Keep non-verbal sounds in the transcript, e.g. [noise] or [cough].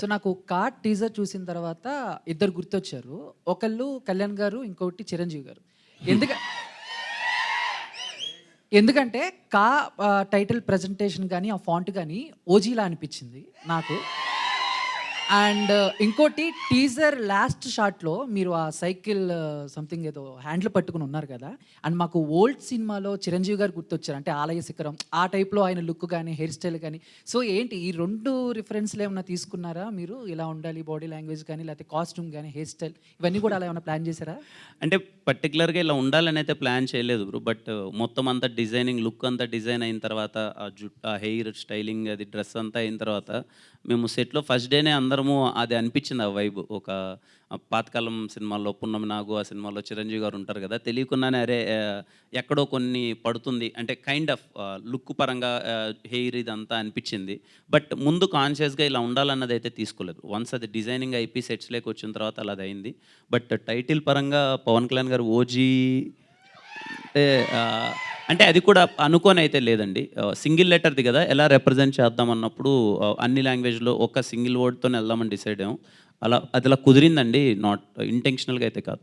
So నాకు card teaser చూసిన తర్వాత ఇద్దరు గుర్తొచ్చారు. ఒకళ్ళు కళ్యాణ్ గారు ఇంకొకటి చిరంజీవి గారు. [laughs] ఎందుక ఎందుకంటే కా టైటిల్ ప్రజెంటేషన్ కానీ ఆ ఫాంట్ కానీ ఓజీలా అనిపించింది నాకు. అండ్ uh, ఇంకోటి టీజర్ లాస్ట్ షాట్లో మీరు ఆ సైకిల్ uh, సంథింగ్ ఏదో హ్యాండిల్ పట్టుకుని ఉన్నారు కదా? అండ్ మాకు ఓల్డ్ సినిమాలో చిరంజీవి గారు గుర్తొచ్చారు. అంటే ఆలయ శిఖరం ఆ టైప్లో ఆయన లుక్ కానీ హెయిర్ స్టైల్ కానీ. సో ఏంటి ఈ రెండు రిఫరెన్స్లు ఏమైనా తీసుకున్నారా మీరు? ఇలా ఉండాలి బాడీ లాంగ్వేజ్ కానీ లేకపోతే కాస్ట్యూమ్ కానీ హెయిర్ స్టైల్ ఇవన్నీ కూడా అలా ఏమైనా ప్లాన్ చేశారా? అంటే పర్టికులర్గా ఇలా ఉండాలని అయితే ప్లాన్ చేయలేదు బ్రో. బట్ uh, మొత్తం అంతా డిజైనింగ్ లుక్ అంతా డిజైన్ అయిన తర్వాత ఆ జుట్టు ఆ హెయిర్ స్టైలింగ్ అది డ్రెస్ అంతా అయిన తర్వాత మేము సెట్లో ఫస్ట్ డేనే అందరము అది అనిపించింది ఆ వైబ్ ఒక పాతకాలం సినిమాల్లో పున్నమి నాగు ఆ సినిమాలో చిరంజీవి గారు ఉంటారు కదా తెలియకుండానే అరే ఎక్కడో కొన్ని పడుతుంది. అంటే కైండ్ ఆఫ్ లుక్ పరంగా హెయిర్ ఇదంతా అనిపించింది. బట్ ముందు కాన్షియస్గా ఇలా ఉండాలన్నది అయితే తీసుకోలేదు. వన్స్ అది డిజైనింగ్ అయిపోయి సెట్స్లోకి వచ్చిన తర్వాత అలా అది అయింది. బట్ టైటిల్ పరంగా పవన్ కళ్యాణ్ గారు ఓజీ అంటే అంటే అది కూడా అనుకోని అయితే లేదండి సింగిల్ లెటర్ది కదా ఎలా రిప్రజెంట్ చేద్దాం అన్నప్పుడు అన్ని లాంగ్వేజ్లో ఒక సింగిల్ వర్డ్తో వెళ్దామని డిసైడ్ అయ్యాం. అలా అది అలా కుదిరిందండి నాట్ ఇంటెన్షనల్గా అయితే కాదు.